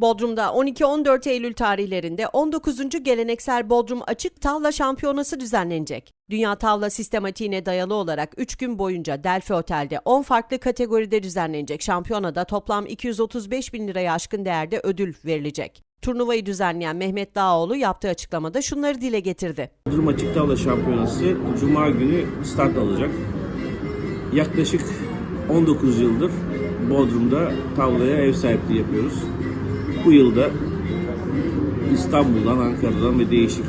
Bodrum'da 12-14 Eylül tarihlerinde 19. geleneksel Bodrum Açık Tavla Şampiyonası düzenlenecek. Dünya tavla sistematiğine dayalı olarak 3 gün boyunca Delphi Otel'de 10 farklı kategoride düzenlenecek şampiyonada toplam 235 bin liraya aşkın değerde ödül verilecek. Turnuvayı düzenleyen Mehmet Dağoğlu yaptığı açıklamada şunları dile getirdi. Bodrum Açık Tavla Şampiyonası Cuma günü start alacak. Yaklaşık 19 yıldır Bodrum'da tavlaya ev sahipliği yapıyoruz. Bu yılda İstanbul'dan, Ankara'dan ve değişik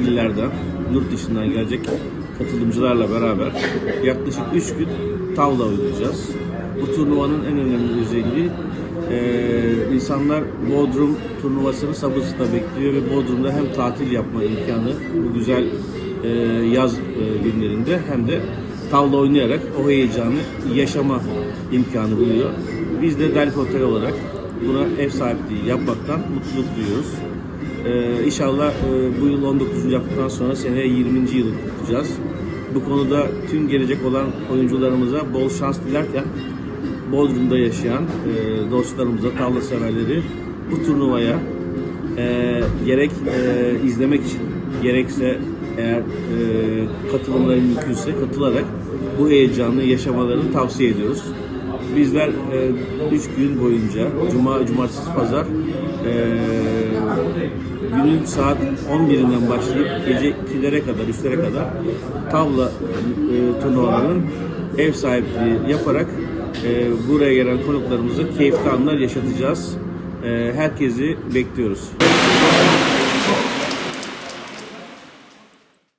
illerden, yurt dışından gelecek katılımcılarla beraber yaklaşık 3 gün tavla oynayacağız. Bu turnuvanın en önemli özelliği eee, insanlar Bodrum turnuvasını sabırsızla bekliyor ve Bodrum'da hem tatil yapma imkanı bu güzel eee, yaz eee, günlerinde hem de tavla oynayarak o heyecanı yaşama imkanı buluyor. Biz de Delphi Otel olarak buna ev sahipliği yapmaktan mutluluk duyuyoruz. Ee, inşallah e, bu yıl 19. yaptıktan sonra seneye 20. yılı kutlayacağız. Bu konuda tüm gelecek olan oyuncularımıza bol şans dilerken Bodrum'da yaşayan e, dostlarımıza, tavla severleri bu turnuvaya e, gerek e, izlemek için gerekse eğer e, katılımları mümkünse katılarak bu heyecanı yaşamalarını tavsiye ediyoruz. Bizler 3 gün boyunca Cuma, Cumartesi, Pazar e, günün saat 11'inden başlayıp gece 2'lere kadar, 3'lere kadar tavla e, turnuvalarının ev sahipliği yaparak e, buraya gelen konuklarımıza keyifli anlar yaşatacağız. E, herkesi bekliyoruz.